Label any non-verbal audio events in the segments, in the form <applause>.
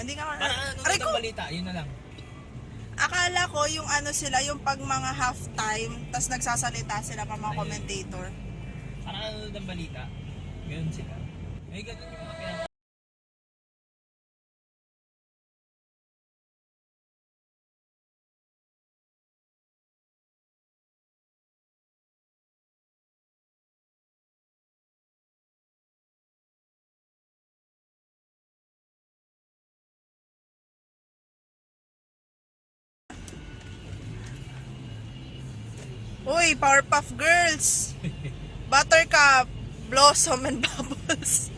hindi ka Para ano Aray ko! balita, yun na lang. Akala ko yung ano sila, yung pag mga halftime, tas nagsasalita sila pa mga commentator. Para ano ng balita, ganun sila. May ganun yung mga pinag Uy, Powerpuff Girls! Buttercup, Blossom and Bubbles.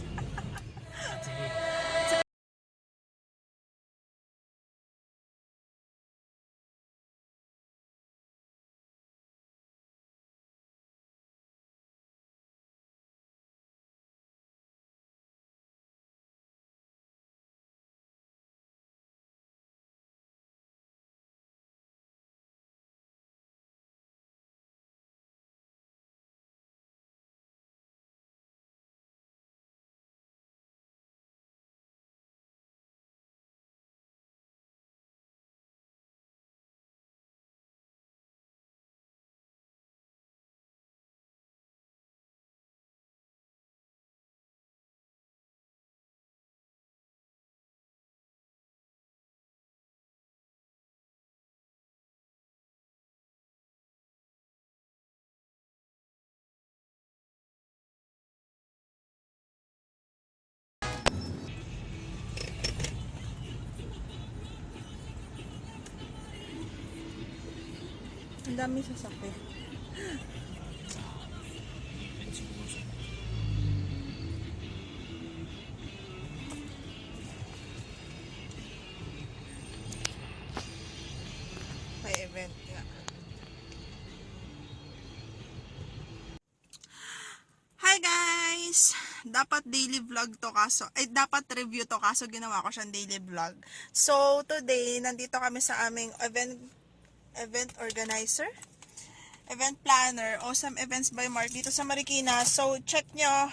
Ang dami sasakyan. May event nga. Hi guys! Dapat daily vlog to kaso, ay dapat review to kaso ginawa ko siyang daily vlog. So today, nandito kami sa aming event event organizer, event planner, Awesome Events by Mark dito sa Marikina. So check nyo,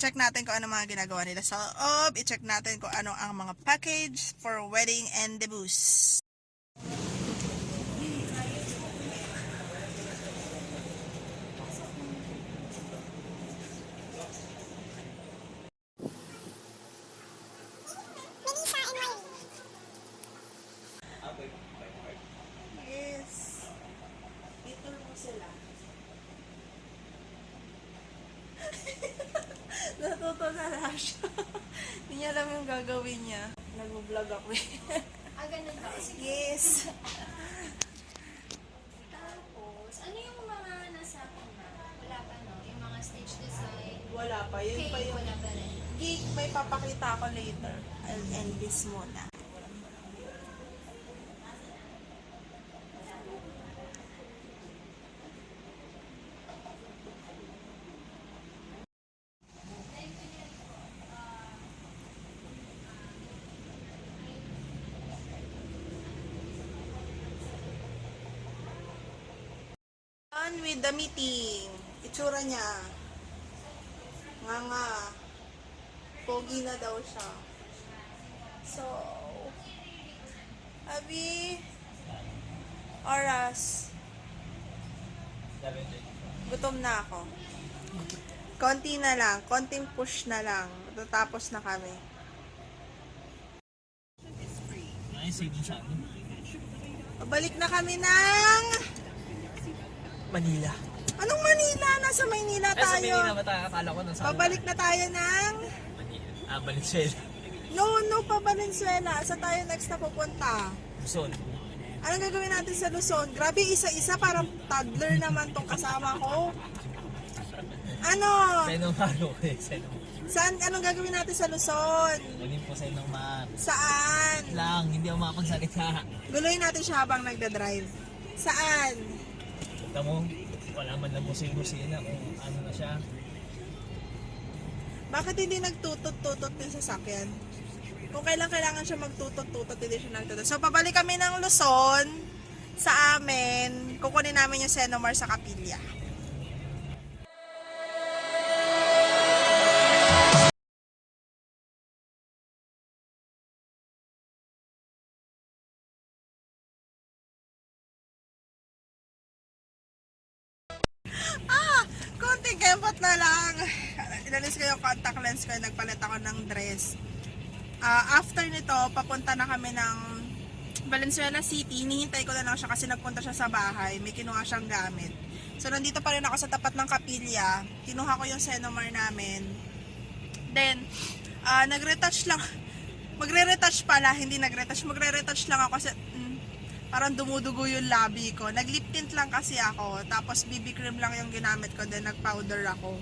check natin kung ano mga ginagawa nila sa loob, i-check natin kung ano ang mga package for wedding and debuts. Yes. Dito mo sila. Natuto na lang siya. <laughs> Hindi niya alam yung gagawin niya. Nag-vlog ako eh. <laughs> Ah, ganun ba? Sige. yes. Tapos, ano yung mga nasa akin na? Wala pa, no? Yung mga stage design. Wala pa. Yun Okay, pa yung wala pa rin. May papakita ako later. I'll end this muna. With the meeting. Itsura niya. Nga nga. Pogi na daw siya. So, Abi, oras. Gutom na ako. Konti na lang. Konting push na lang. Tatapos na kami. Ay, mo siya. Pabalik na kami ng... Manila. Anong Manila? Nasa Maynila Ay, sa tayo. Manila ba tayo? Akala ko nasa Pabalik na tayo ng... Manila. Ah, Valenzuela. No, no pa Valenzuela. Sa tayo next na pupunta? Luzon. Anong gagawin natin sa Luzon? Grabe, isa-isa parang toddler naman tong kasama ko. Ano? Seno Malo eh. <laughs> Seno. Saan? Anong gagawin natin sa Luzon? Kunin po Seno Mar. Saan? Lang, hindi ako makapagsalita. Guluhin natin siya habang nagda-drive. Saan? Kita mo, wala man lang musing-musina kung ano na siya. Bakit hindi nagtutot-tutot yung sasakyan? Kung kailan kailangan siya magtutot-tutot, hindi siya nagtutot. So, pabalik kami ng Luzon sa amin. Kukunin namin yung Senomar sa Kapilya. Ah! Konting kempot na lang. Inalis ko yung contact lens ko. Nagpalit ako ng dress. Ah, after nito, papunta na kami ng Valenzuela City. Hinihintay ko na lang siya kasi nagpunta siya sa bahay. May kinuha siyang gamit. So, nandito pa rin ako sa tapat ng kapilya. Kinuha ko yung Senomar namin. Then, ah nagre-retouch lang. Magre-retouch pala, hindi nagre-retouch. Magre-retouch lang ako kasi parang dumudugo yung labi ko. Nag-lip tint lang kasi ako. Tapos BB cream lang yung ginamit ko. Then nag-powder ako.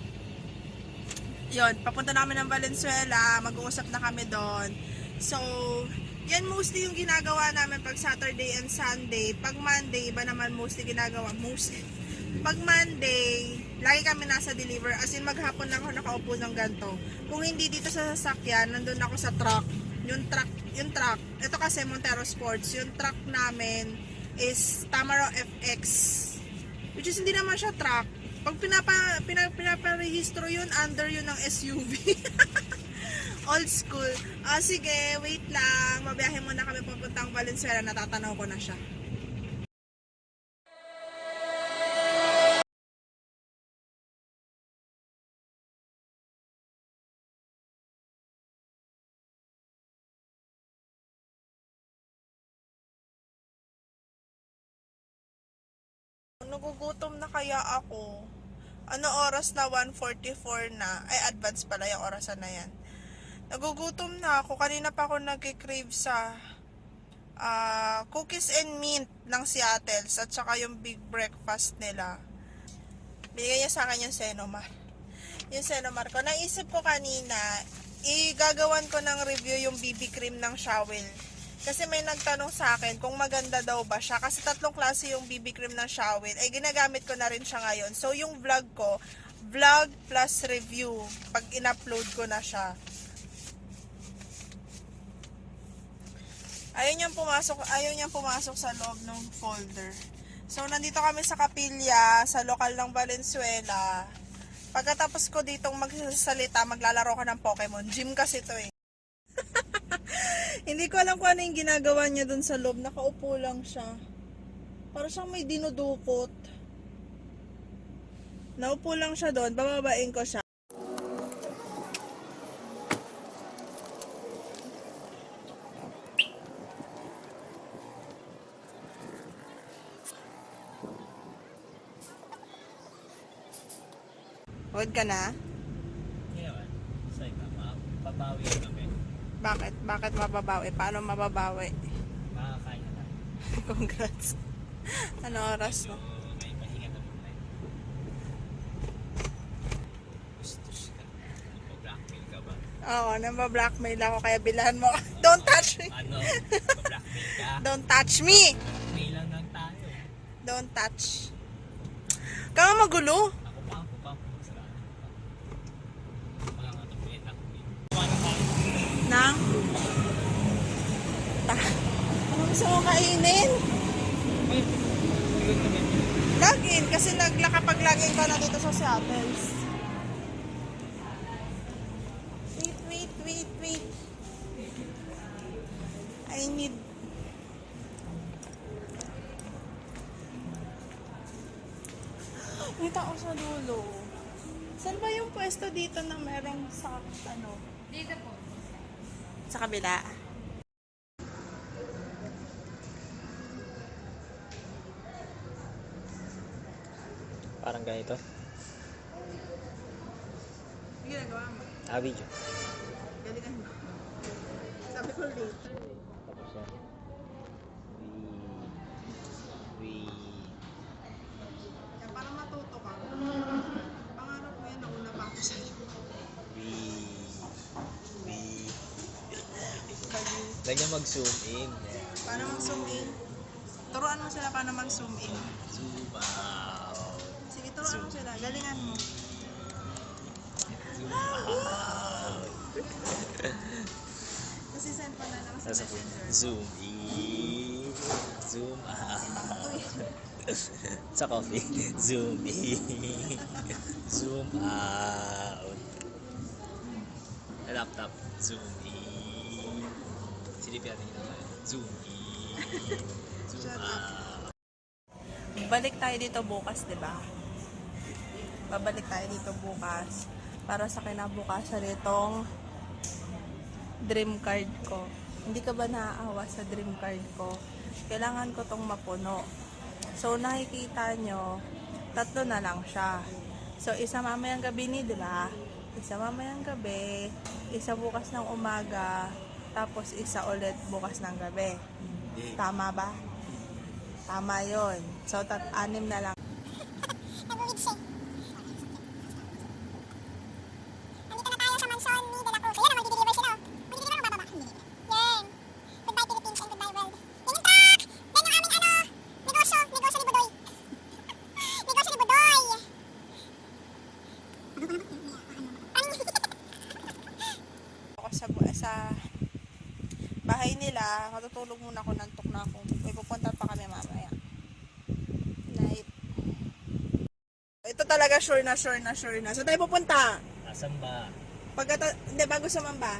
Yun, papunta namin ng Valenzuela. Mag-uusap na kami doon. So, yan mostly yung ginagawa namin pag Saturday and Sunday. Pag Monday, iba naman mostly ginagawa. Mostly. Pag Monday, lagi kami nasa deliver. As in, maghapon lang ako nakaupo ng ganito. Kung hindi dito sa sasakyan, nandun ako sa truck. Yung truck, yung truck. Ito kasi Montero Sports. Yung truck namin is Tamaro FX. Which is hindi naman siya truck. Pag pinapa, pina, pinaparehistro yun, under yun ng SUV. <laughs> Old school. Ah, sige, wait lang. Mabiyahe muna kami papuntang Valenzuela. Natatanaw ko na siya. Nagugutom na kaya ako. Ano oras na? 1.44 na. Ay, advance pala yung orasan na yan. Nagugutom na ako. Kanina pa ako nag-crave sa ah, cookies and mint ng Seattle's at saka yung big breakfast nila. Binigay niya sa akin yung Senomar. Yung Senomar ko. Naisip ko kanina, igagawan ko ng review yung BB cream ng Shawel. Kasi may nagtanong sa akin kung maganda daw ba siya. Kasi tatlong klase yung BB cream ng Shawel. Ay ginagamit ko na rin siya ngayon. So yung vlog ko, vlog plus review. Pag in-upload ko na siya. Ayaw niyang pumasok, ayaw niyang pumasok sa loob ng folder. So, nandito kami sa Kapilya, sa lokal ng Valenzuela. Pagkatapos ko ditong magsasalita, maglalaro ka ng Pokemon. Gym kasi to eh. <laughs> Hindi ko alam kung ano yung ginagawa niya dun sa loob. Nakaupo lang siya. Para siyang may dinudukot. Naupo lang siya doon. Bababain ko siya. Huwag ka na? Hindi naman. Say ka, mapapawi kami. Bakit? Mababawi? Paano mababawi? Makakain na. <laughs> Congrats. ano oras mo? Oo, namba-blackmail ako kaya bilhan mo. <laughs> Don't touch me! Ano? Mag-blackmail ka? <laughs> Don't touch me! Blackmail lang lang tayo. Don't touch. Kama magulo. Ako pa, ako pa. Masalanan pa. Mga nga ito, pwede ako. Kumano tayo? Nang? Ta ano gusto mo kainin? Login, kasi naglakapag-login ka na dito sa Seattle's. Wait, wait, wait, wait. I need... May tao sa dulo. Saan ba yung pwesto dito na merong sa, ano, Dito po. sa kabila? Parang ganito. Ginagawa mo. Ah, video. Galingan mo. Sabi ko later. Tapos yan. We... We... Kaya para matuto ka. Pangarap mo yan, nauna pa ako sa'yo. We... We... Lagyan mag-zoom in. Paano mag-zoom in? Turuan mo sila paano mag-zoom in. Zoom out. Mo sila. Galingan mo. Zoom. Kasi send pa na sa Nasa messenger. Zoom in. Zoom out. <laughs> Sa coffee. Zoom in. Zoom out. Laptop. Zoom in. Silipin natin yun. Zoom in. Zoom out. Balik tayo dito bukas, di ba? Babalik tayo dito bukas para sa kinabukasan nitong dream card ko. Hindi ka ba naaawa sa dream card ko? Kailangan ko tong mapuno. So, nakikita nyo, tatlo na lang siya. So, isa mamayang gabi ni, di ba? Isa mamayang gabi, isa bukas ng umaga, tapos isa ulit bukas ng gabi. Tama ba? Tama yon. So, tat anim na lang. Nandito na tayo sa mansion ni De La Cruz. Ayan, mag-deliver sila. Mag-deliver mo bababa. Yan. Goodbye Philippines and goodbye world. Yan yung tak! Yan yung aming ano, negosyo. Negosyo ni Budoy. negosyo ni Budoy. ako sa, bu- sa bahay nila, matutulog muna ako, nantok na ako. May pupunta pa kami mamaya. Night. Ito talaga sure na sure na sure na. So tayo pupunta. Asan ba? Pagkata, hindi, bago sa mamba.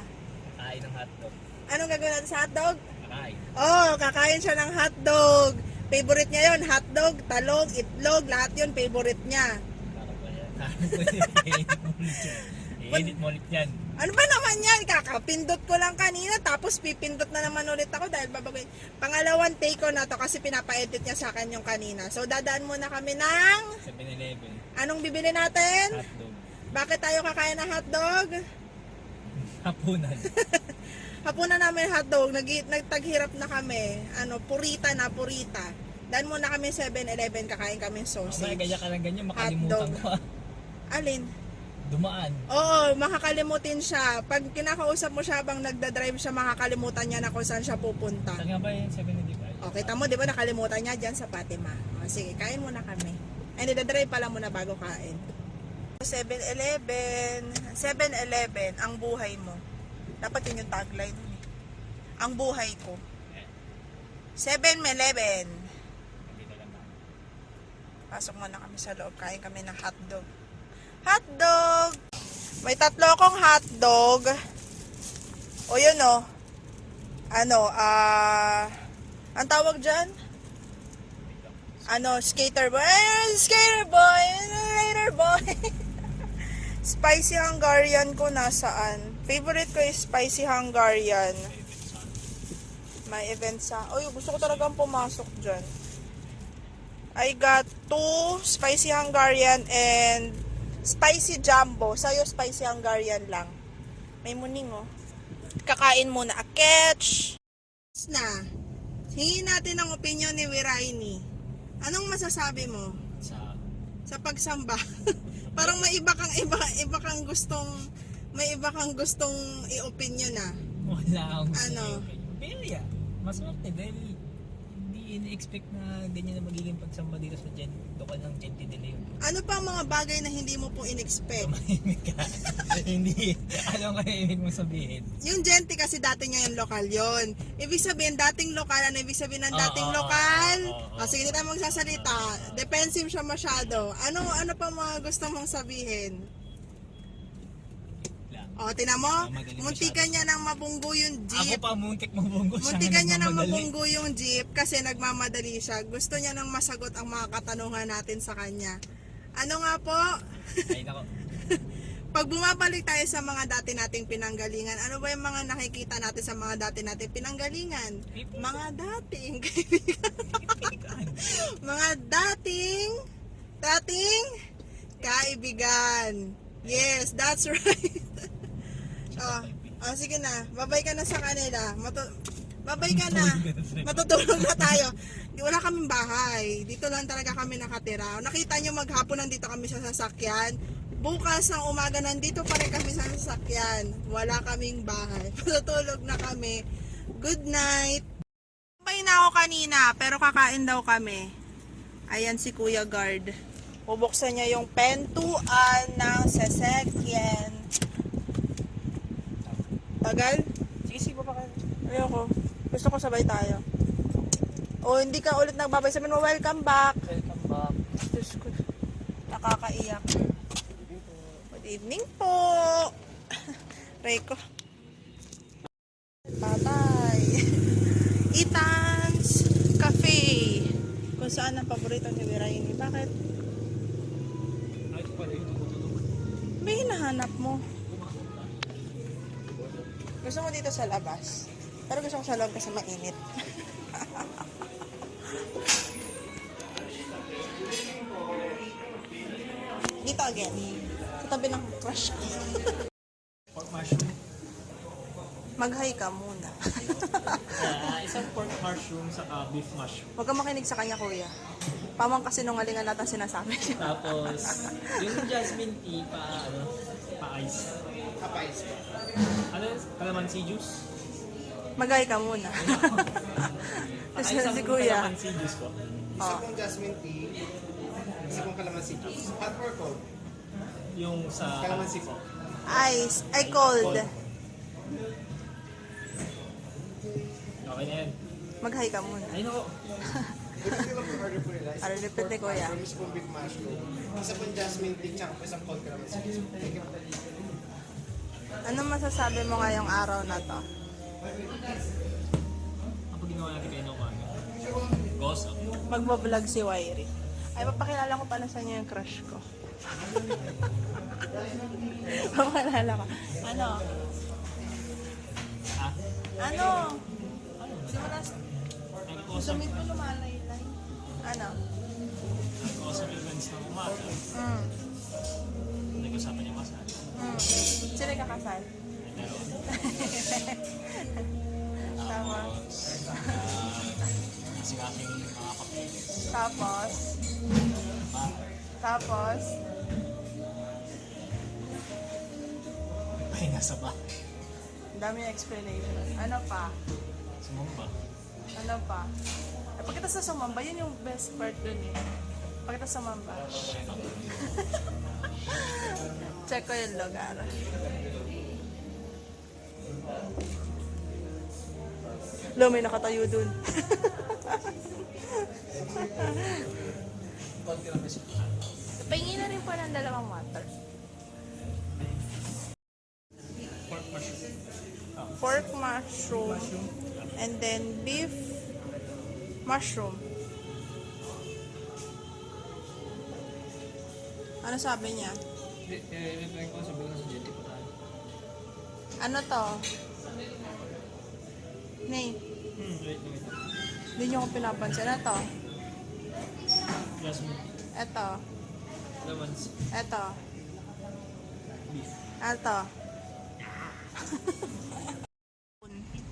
Kain ng hotdog. Anong gagawin natin sa hotdog? Kain. Oh, kakain siya ng hotdog. Favorite niya yon hotdog, talong, itlog, lahat yon favorite niya. Para ba yan? Mo ulit yan. I-edit mo ulit yan. Ano ba naman yan? Kakapindot ko lang kanina, tapos pipindot na naman ulit ako dahil babagay. Pangalawang take ko na to kasi pinapa-edit niya sa akin yung kanina. So, dadaan muna kami ng... 7-Eleven. Anong bibili natin? Hotdog. Bakit tayo kakain ng hotdog? Hapunan. <laughs> Hapunan namin hotdog, nag nagtaghirap na kami. Ano, purita na, purita. Daan muna kami 7-Eleven, kakain kami Mamaya sausage. gaya ka lang ganyan, makalimutan Hotdog. ko. Alin? Dumaan. Oo, makakalimutin siya. Pag kinakausap mo siya habang nagdadrive siya, makakalimutan niya na kung saan siya pupunta. Saan nga ba yung 7-Eleven? O, kita mo, di ba nakalimutan niya dyan sa Fatima. O, sige, kain muna kami. Ay, nagdadrive pala muna bago kain. 7-Eleven. 7-Eleven, ang buhay mo. Dapat yun yung tagline. mo eh. Ang buhay ko. 7-Eleven. Hindi na lang ako. Pasok muna kami sa loob. Kain kami ng hotdog. Hotdog! May tatlo akong hotdog. O yun o. Ano, ah... ang tawag dyan? Ano, skater boy. Skater boy. Later boy. <laughs> spicy Hungarian ko nasaan? Favorite ko is spicy Hungarian. May event sa... Uy, gusto ko talagang pumasok dyan. I got two spicy Hungarian and spicy jumbo. Sa'yo, spicy Hungarian lang. May muning, oh. Kakain muna. A catch. Na. Hingin natin ang opinion ni Wiraini. Anong masasabi mo Sa... sa pagsamba? <laughs> Parang may iba kang iba, iba kang gustong may iba kang gustong i-opinion na. Wala akong gusto Ano? yung- Pero yeah, maswerte dahil in-expect na ganyan na magiging pagsamba dito sa Gen, lokal ng de Leon. Ano pa ang mga bagay na hindi mo po in-expect? Tumahimik ka. <laughs> hindi. Ano ang ibig mo sabihin? Yung Genti kasi dati ngayon lokal yon. Ibig sabihin, dating lokal, ano ibig sabihin ng dating oo, lokal? oo, oo, O sige, hindi tayo magsasalita. Defensive siya masyado. Ano ano pa mga gusto mong sabihin? O, tinan mo, Ah, magaling muntikan niya ng mabunggo yung Ako jeep. pa muntik mabunggo siya Muntikan niya ng nagmamadali. mabunggo yung jeep kasi nagmamadali siya. Gusto niya nang masagot ang mga katanungan natin sa kanya. Ano nga po? Ay nako. <laughs> Pag bumabalik tayo sa mga dati nating pinanggalingan, ano ba yung mga nakikita natin sa mga dati nating pinanggalingan? Mga dating kaibigan. <laughs> mga dating dating kaibigan. Yes, that's right. <laughs> oh, oh, sige na. Babay ka na sa kanila. Matu- babay ka na. Matutulog na tayo. Wala kaming bahay. Dito lang talaga kami nakatira. Nakita nyo maghapon nandito kami sa sasakyan. Bukas ng umaga nandito pa rin kami sa sasakyan. Wala kaming bahay. <laughs> Matutulog na kami. Good night. Kumain na ako kanina, pero kakain daw kami. Ayan si Kuya Guard. Bubuksan niya yung pentuan ng sasakyan. Tagal? Sige, sige pa kayo. Ayoko. Gusto ko sabay tayo. O hindi ka ulit nagbabay. Sabihin mo, welcome back. Welcome back. Diyos ko. Nakakaiyak. Good evening po. <laughs> Reko. Bye-bye. <laughs> Ethan's Cafe. Kung saan ang paborito ni Viraini. Bakit? Ay, ito pala yun. hanap mo? Gusto mo dito sa labas? Pero gusto ko sa loob kasi mainit. <laughs> dito again. Sa tabi ng crush ko. Pork mushroom. Mag-hi ka muna. Ah, isang pork mushroom sa beef mushroom. Huwag kang makinig sa kanya, kuya. Pamang kasi nungalingan natin sinasabi. Tapos, yung jasmine tea pa, ano, pa ice. Pa ice. Calamansi juice? Mag-hi ka muna. <laughs> Tapos Pa-ice si kuya. Calamansi juice ko. Isa Oh. pong jasmine tea, isa pong calamansi juice. Hot or cold? Yung sa... Calamansi po. Ice. Ay, cold. Okay na yan. Mag-hi ka muna. Ay, no. Pwede ko lang po order po nila. Isa Para pong repeat ni Kuya. isa pong beef mushroom. Isa pong jasmine tea, tsaka po isang cold calamansi juice. Thank you. Ano masasabi mo ngayong araw na to? Ang ginawa natin kayo ng umaga. Gossip. Magbablog si Wairi. Ay, papakilala ko pala sa inyo yung crush ko. <laughs> papakilala ko. Ano? Ah, Ano? Simula sa... ang Sa kausap, mid mo lumalaylay. Ano? ang kausap events ng umaga. Mm. Nag-usapan niya masal. Mm. Sino yung kakasal? Ay. Tapos, Tapos, ah, kasi aking mga kapatid. tapos, tapos, pahinga sa bahay. ang dami yung explanation. Ano pa? Sumamba. Ano pa? Eh, pagkita sa sumamba, yun yung best part dun eh. Pagkita sa sumamba. <laughs> Check ko yung lugar. Lo, may nakatayo dun. <laughs> Pahingin na rin po ng dalawang water. Pork mushroom. Pork mushroom. And then beef mushroom. Ano sabi niya? I-reply ko sabi ko. Ano to? Nay, Hmm, wait, wait. hindi niyo ko pinapansin. Ano to? Jasmine. Eto. Lemons. Eto. Beef. To?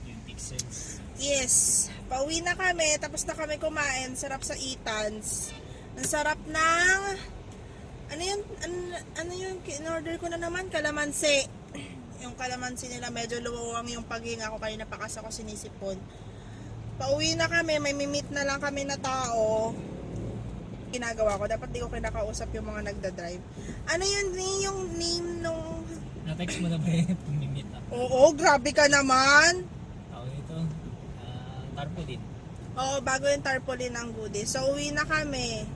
Yung pixels. Yes. Pauwi na kami. Tapos na kami kumain. Sarap sa Eatons. Ang sarap ng... Ano yun? Ano, ano yung in-order ko na naman? Kalamansi. <clears throat> Yung kalamansi nila medyo luwawang yung paghinga ko kanina pa kasi ako sinisipon. Pauwi na kami. May mimit na lang kami na tao. Ginagawa ko. Dapat di ko kinakausap yung mga nagda-drive. Ano yun? Yung name nung... Na-text mo na ba eh? <laughs> Pumimit na. Oo, grabe ka naman. Tawag ito. Ah, tarpaulin. Oo, bago yung tarpaulin ng goodies. So, uwi na kami.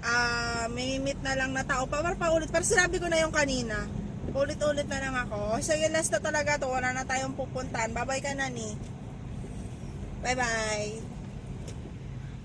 Ah, may meet na lang na tao. Pa, para paulit. Pero sinabi ko na yung kanina. Ulit-ulit na lang ako. Sige, last na talaga to. Wala na tayong pupuntahan. Bye-bye ka na ni. Bye-bye.